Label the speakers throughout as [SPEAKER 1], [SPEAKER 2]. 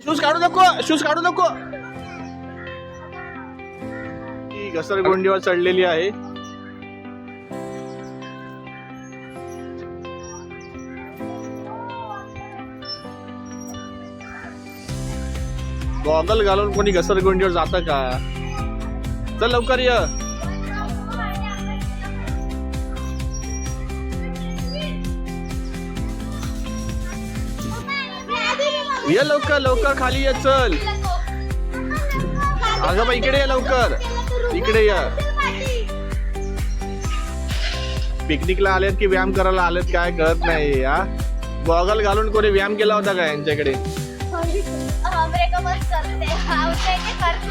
[SPEAKER 1] Shoes काढू नको shoes काढू नको. ही घसरगुंडीवर चढलेली आहे. गॉगल घालून कोणी घसरगुंडीवर जातं का? चल लवकर ये. ये लवकर लवकर खाली ये चल. अगं बा इकडे ये लवकर. इकडे या. पिकनिकला आलेत की व्यायाम करायला आलेत काय कळत नाही हा? गॉगल घालून कोणी व्यायाम केला होता का यांच्याकडे?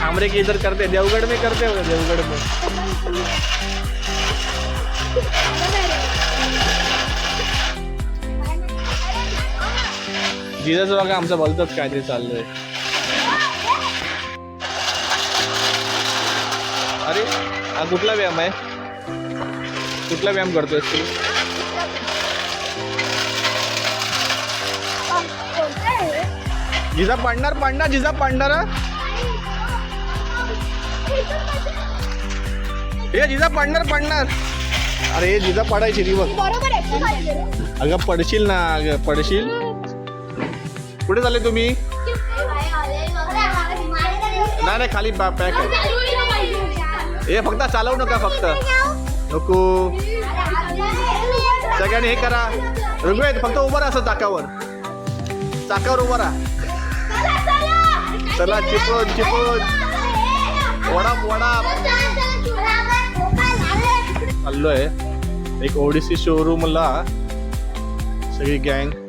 [SPEAKER 2] हमरे की
[SPEAKER 1] इधर करते देवगड में करते हो देवगड में. जिजाचं बघा आमचं बोलतात काय ते चाललंय. अरे हा कुठला व्यायाम आहे? कुठला व्यायाम करतोय तू? जिजा पडणार पडणार जिजा पडणार हा? जिजा पडणार पडणार. अरे जिजा पडायची ती बघ अगं पडशील ना अगं पडशील. कुठे चालले तुम्ही? नाही नाही खाली पॅक आहे. हे फक्त चालवू नका फक्त. नको. सगळ्यांनी हे करा. ऋग्वेद फक्त उभं राहा असं चाकावर. चाकावर उभं राहा. चला चिपळून चिपळून वडाप वडाप. चाललोय. आहे एक ओडिसी शोरूमला सगळी गँग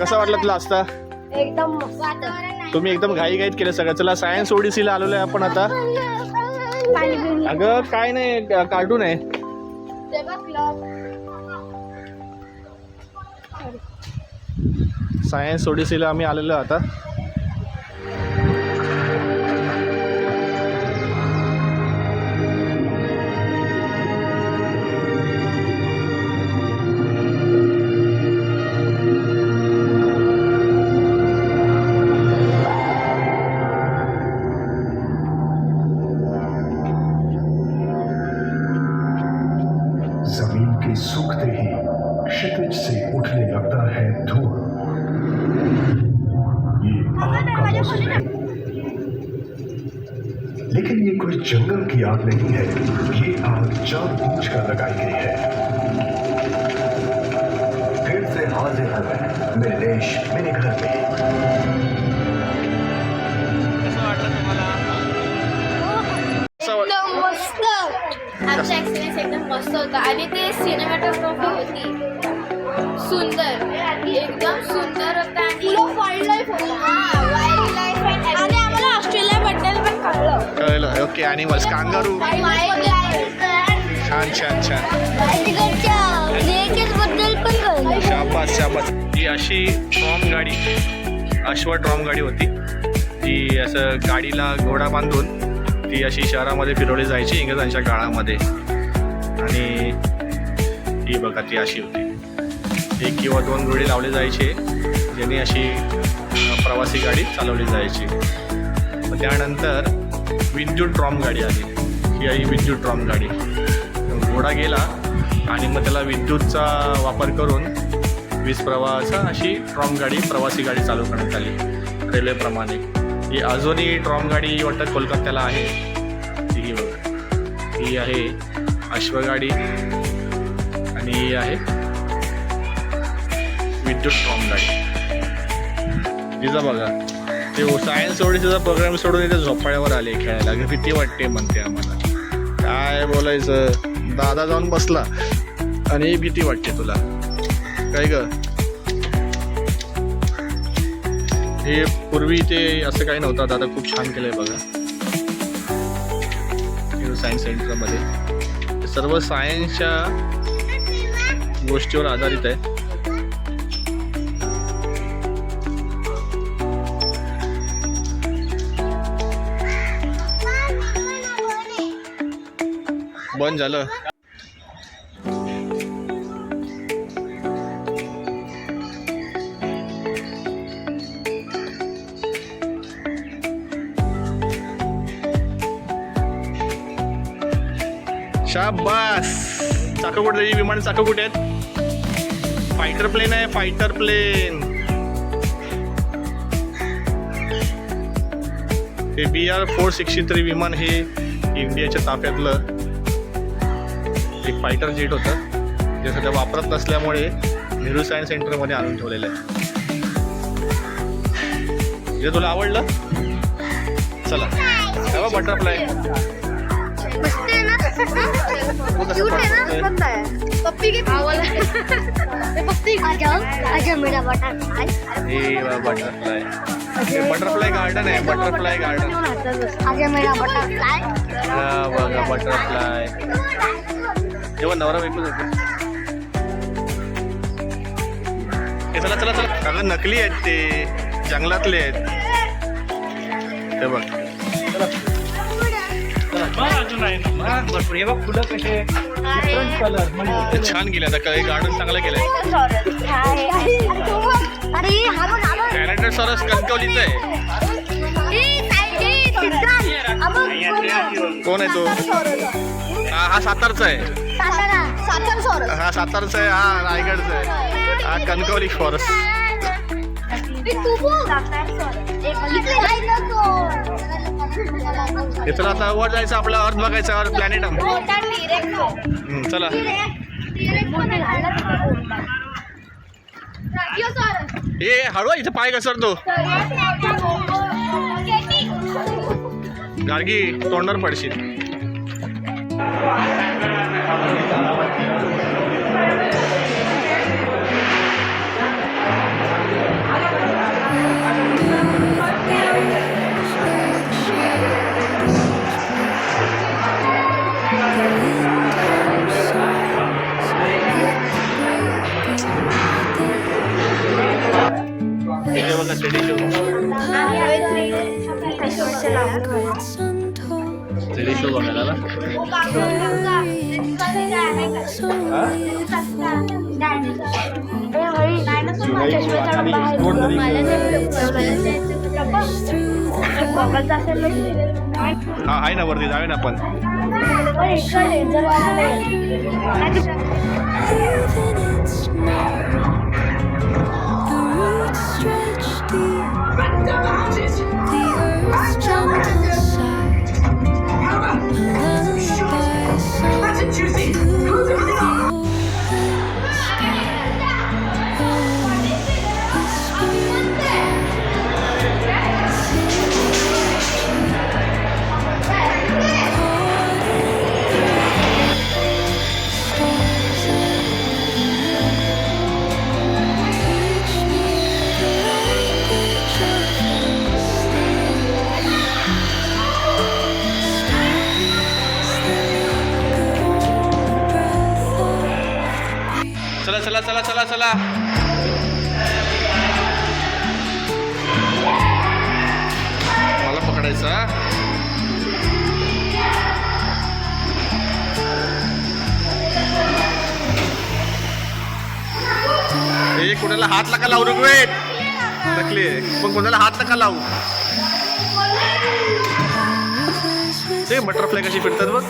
[SPEAKER 1] कसं वाटलं तुला असता
[SPEAKER 2] एकदम वातावरण
[SPEAKER 1] तुम्ही एकदम घाई घाईत केलं सगळं. चला सायन्स ओडिसीला आलेलो आहे आपण आता. अगं काय नाही कार्टून आहे. सायन्स ओडिसीला आम्ही आलेलो आहे आता.
[SPEAKER 3] सूखते ही क्षितिज से उठने लगता है धूल। ये आग का मौसम है। लेकिन ये कोई जंगल की आग नहीं है। ये आग जानबूझ कर लगाई गई है।
[SPEAKER 2] आमचा एक्सपिरियन्स एकदम मस्त होता. आणि ते सिनेमॅटोग्राफी होती. सुंदर. एकदम सुंदर होता आणि वाईल्ड लाईफ हा वाईल्ड लाईफ आणि आम्हाला ऑस्ट्रेलियाबद्दल पण कळलं.
[SPEAKER 1] कळलं. Okay animals kangaroo.
[SPEAKER 2] Wild life
[SPEAKER 1] छान छान छान. शाबास शाबास. ही अशी ट्रॉम गाडी अश्व ट्रॉम गाडी होती. ती असं गाडीला घोडा बांधून ती अशी शहरामध्ये फिरवली जायची इंग्रजांच्या काळामध्ये. आणि ही बघा ती अशी होती. एक किंवा दोन घोडे लावले जायचे ज्यांनी अशी प्रवासी गाडी चालवली जायची. मग त्यानंतर विद्युत ट्रॉम गाडी आली. ही आहे विद्युत ट्रॉम गाडी. घोडा गेला आणि मग त्याला विद्युतचा वापर करून वीज प्रवाहाचा अशी ट्रॉम गाडी प्रवासी गाडी चालू करण्यात आली रेल्वेप्रमाणे. ही अजूनही ट्रॉम गाडी वाटतं कोलकात्याला आहे. ही बघा ही आहे अश्वगाडी आणि ही आहे विद्युत ट्रॉम गाडी. तिचा बघा. ते सायन्स सोडीचा प्रोग्राम सोडून इथे झोपाळ्यावर आले खेळायला. भीती वाटते म्हणते आम्हाला. काय बोलायचं? दादा जाऊन बसला. आणि भीती वाटते तुला. काय ग? हे पूर्वी ते असं काही नव्हतं. दादा खूप छान केलंय बघा. सायन्स सेंटरमध्ये सर्व सायन्सच्या गोष्टीवर आधारित आहे. बंद झालं. शाबास. चाकं कुठली? विमान चाकं कुठे आहेत? फायटर प्लेन आहे फायटर प्लेन हे B R four sixty three विमान हे इंडियाच्या ताफ्यातलं एक फायटर जेट होतं. जे सध्या वापरत नसल्यामुळे नेहरू सायन्स सेंटरमध्ये आणून ठेवलेलं आहे. जे तुला आवडलं चला. बटरफ्लाय हे बटरफ्लाय गार्डन आहे बटरफ्लाय गार्डन
[SPEAKER 4] मेरा
[SPEAKER 1] बटरफ्लाय बघा बटरफ्लाय जेव्हा नवरा बायकोच होतो चला चला चला। नकली आहेत ते जंगलातले आहेत ते बघ। ना छान गेलं आता काही गार्डन चांगलं
[SPEAKER 4] गेलंय.
[SPEAKER 1] कॅरेक्टर सरस कणकवलीच आहे कोण आहे तो? हा सातारचा आहे. हा सातारचा आहे हा रायगडचा आहे. हा कणकवली फॉरेस्ट हे चला आता वर जायचं आपला अर्थ बघायचा अर्थ प्लॅनेट चला. ए हळू इथं पाय घसरतो गार्गी तोंडावर पडशील. vacaciones y no. चला चला चला चला. मला पकडायचा कोणाला हात नका लावू नको वेट नकली पण कोणाला हात नका लावू. ते बटरफ्लाय कशी फिरतात बघ.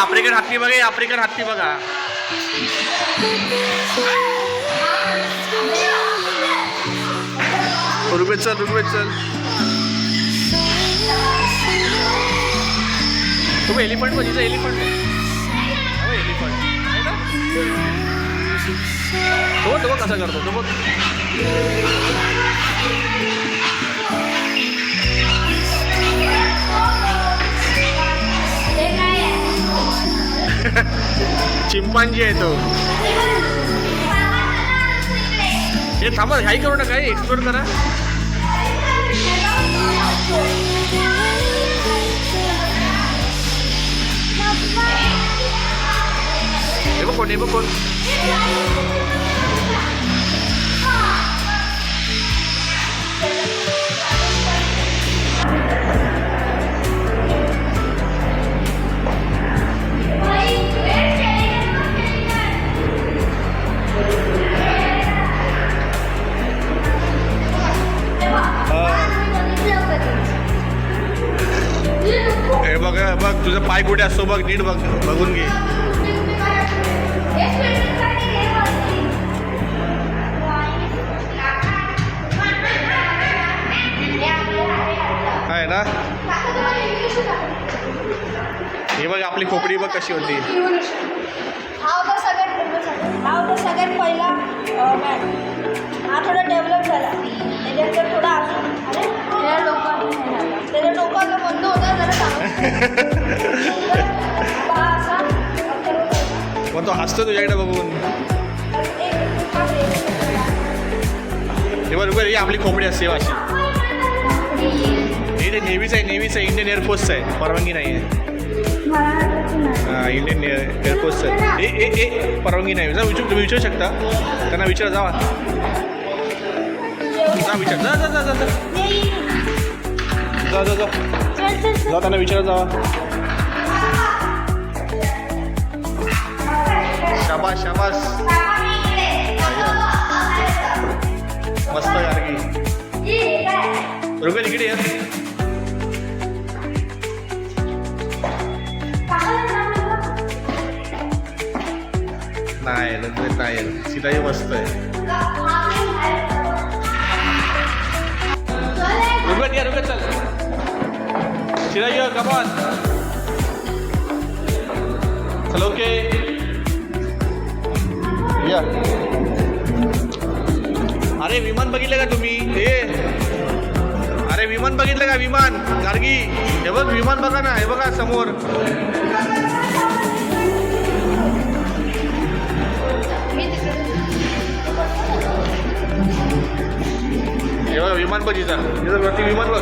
[SPEAKER 1] आफ्रिकन हत्ती बघा आफ्रिकन हत्ती बघा. रुपये चल रुपये चल. तुम्ही एलिफंट पण तिथं एलिफंट. हो, एलिफंट तो बघ कसा करतो तो बघ. चिंपांजी आहे तो. हे थांबा घाई करू नका एक्सप्लोर करा. हे कोण हे कोण. पाय कुठे असतो बघ नीट बघ बघून घे. आहे ना? हे बघ आपली खोपडी बघ कशी होती.
[SPEAKER 2] सगळ्यात पहिला हा थोडा डेव्हलप झाला त्याच्यानंतर थोडा अजून त्याच्या त्याच्या बंद होता जरा
[SPEAKER 1] पण तो हसतो तुझ्याकडे बघून.
[SPEAKER 2] हे
[SPEAKER 1] बरोबर ही आपली कोंबडी असते अशी हे ते नेव्हीच आहे नेव्हीच आहे इंडियन एअरफोर्सचं आहे. परवानगी नाही आहे इंडियन एअरफोर्सचं आहे. ए ए ए परवानगी नाही. जा विचारू तुम्ही विचारू शकता. त्यांना विचार जावा. जा विचार. जा जा जा. जा जा जा. जा त्यांना विचार जावा. शाबास शाबास. मस्त गार्गी. रुपये इकडे या. नाही रुपये नाही सीताई मस्त आहे. रुपये या रुपये चल. सीता ये कमान चल ओके या अरे विमान बघितलं का तुम्ही हे अरे विमान बघितलं का विमान गार्गी हे बघ विमान बघा ना हे बघा समोर हे बघा विमान बघ तिथं तिथं वरती विमान बघ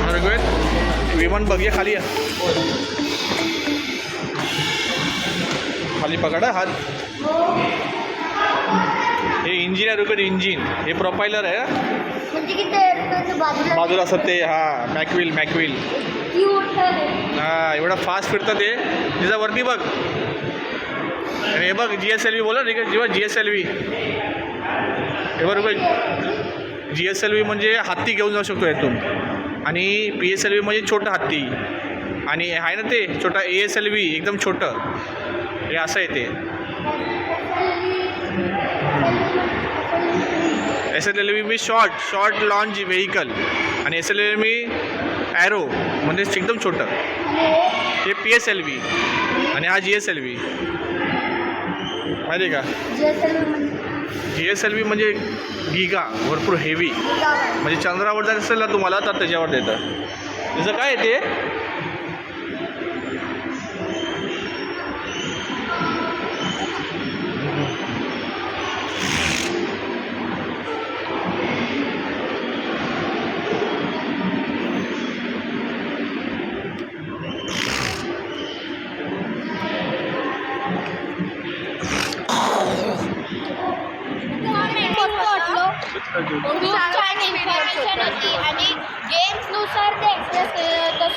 [SPEAKER 1] हा, ऋग्वेद विमान बघ ये खाली या खाली पकडा. हात हे इंजिन आहे रुकड इंजिन. हे प्रोपायलर आहे.
[SPEAKER 4] म्हणजे बाजूला
[SPEAKER 1] बाजूला असतं ते हा मॅकविल मॅकविल हा एवढं फास्ट फिरतं ते. तिचा वरती बघ. आणि हे बघ जी एस एल व्ही बोला ठीक आहे? जेव्हा जी एस एल व्ही हे बरोबर जी एस एल व्ही म्हणजे हत्ती घेऊन जाऊ शकतो यातून. आणि पी एस एल व्ही म्हणजे छोटं हत्ती. आणि आहे ना ते छोटा ए एस एल व्ही एकदम छोटं. हे असं आहे ते. एस एल एल व्ही मी शॉर्ट शॉर्ट लॉन्च व्हेकल आणि एस एल एल मी ॲरो म्हणजे एकदम छोटं. ते पी एस एल व्ही आणि हा जी एस एल व्ही माहिती आहे का? जी एस एल व्ही म्हणजे गिगा भरपूर हेवी म्हणजे चंद्रावर जायचं असेल ना तुम्हाला तर त्याच्यावर देतं. त्याचं काय आहे ते?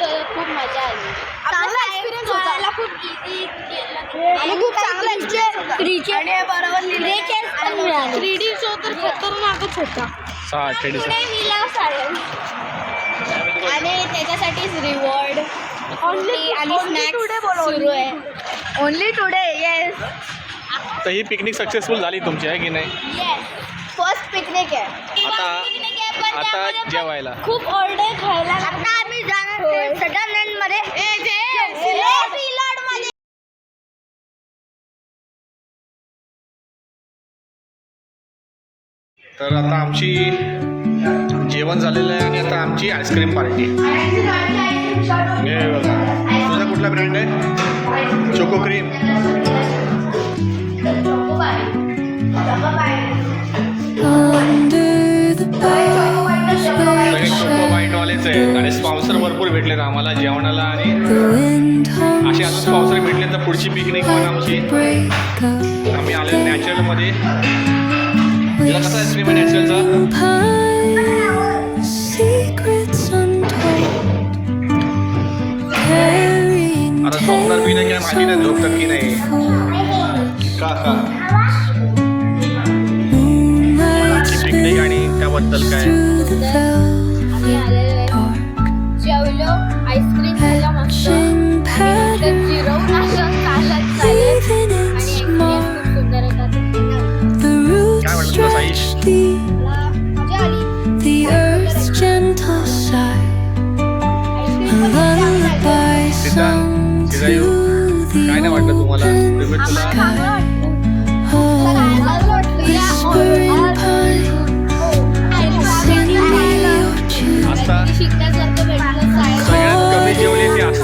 [SPEAKER 2] खूप मज़ा आली. चांगला एक्सपिरियन्स होता. खूप इझी
[SPEAKER 4] आणि खूप चांगला
[SPEAKER 2] बरोबर
[SPEAKER 4] पण मिळाले.
[SPEAKER 2] थ्री डी शो तर खतरनाकच होता. पुणे आणि त्याच्यासाठीच रिवॉर्ड आणि स्नॅक्स सुरू आहे. ओनली टुडे येस
[SPEAKER 1] तर ही पिकनिक सक्सेसफुल झाली तुमची आहे की नाही?
[SPEAKER 2] येस फ़र्स्ट पिकनिक आहे.
[SPEAKER 1] आता- आता जेवायला.
[SPEAKER 2] खूप ऑर्डर खायला
[SPEAKER 4] आता आम्ही जाणार
[SPEAKER 2] होय.
[SPEAKER 4] सदानंदमध्ये. मध्ये
[SPEAKER 1] तर आता आमची जेवण झालेलं आहे आणि आता आमची आईस्क्रीम पार्टी हे तुझा कुठला ब्रँड आहे? चोको क्रीम सगळे आहे आणि स्पॉन्सर भरपूर भेटले ना आम्हाला जेवणाला आणि असे अजून स्पॉन्सर भेटले तर पुढची पिकनिक पण आमची. आम्ही आले नॅचरलमध्ये मध्ये नाही आणि त्याबद्दल काय?